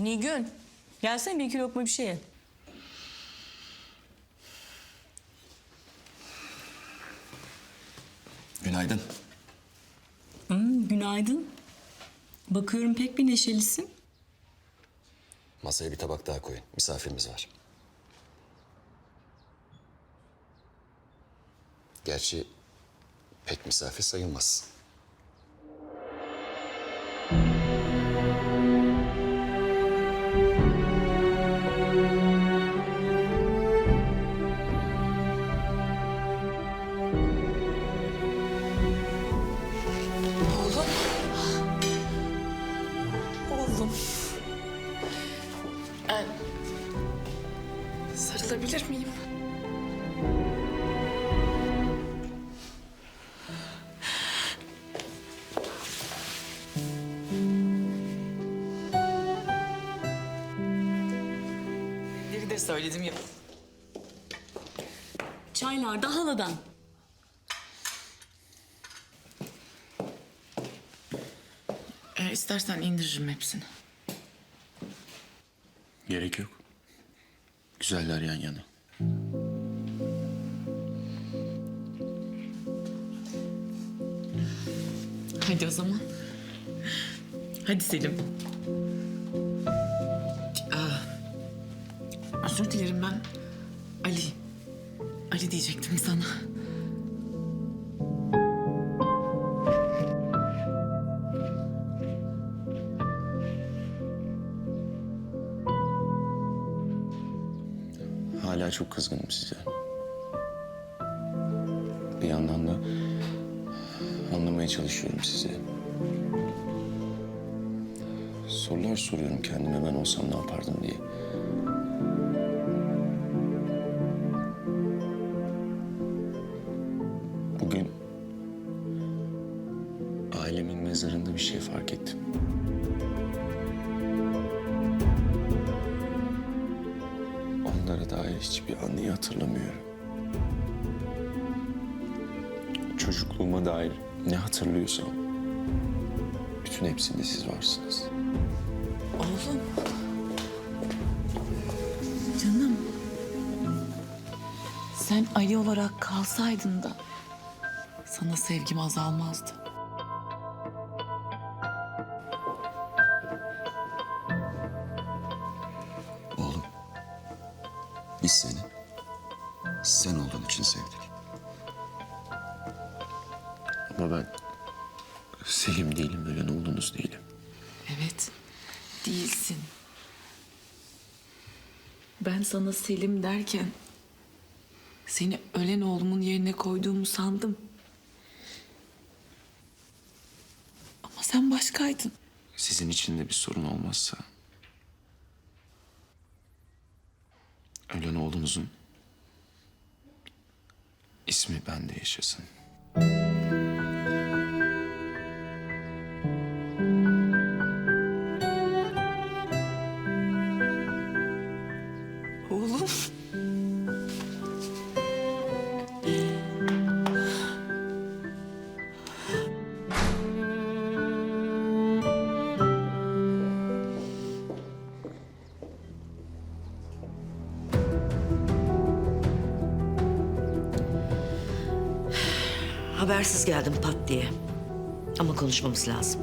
Nilgün, gelsene bir iki lokma bir şey ye. Günaydın. Hmm, günaydın. Bakıyorum pek bir neşelisin. Masaya bir tabak daha koyun. Misafirimiz var. Gerçi pek misafir sayılmaz. Oğlum. Ben sarılabilir miyim? Biri de söyledim ya. Çaylar da haladan. İstersen indiririm hepsini. Gerek yok. Güzeller yan yana. Hadi o zaman. Hadi Selim. Aa, özür dilerim ben. Ali. Ali diyecektim sana. Hala çok kızgınım size. Bir yandan da anlamaya çalışıyorum sizi. Sorular soruyorum kendime ben olsam ne yapardım diye. Bugün ailemin mezarında bir şey fark ettim. Hiçbir anıyı hatırlamıyorum. Çocukluğuma dair ne hatırlıyorsam... ...bütün hepsinde siz varsınız. Oğlum. Canım. Sen Ali olarak kalsaydın da sana sevgim azalmazdı. Biz seni sen olduğun için sevdik. Ama ben Selim değilim, ölen oğlunuz değilim. Evet, değilsin. Ben sana Selim derken seni ölen oğlumun yerine koyduğumu sandım. Ama sen başkaydın. Sizin için de bir sorun olmazsa... ...ölen oğlunuzun... ...ismi bende yaşasın. Habersiz geldim pat diye. Ama konuşmamız lazım.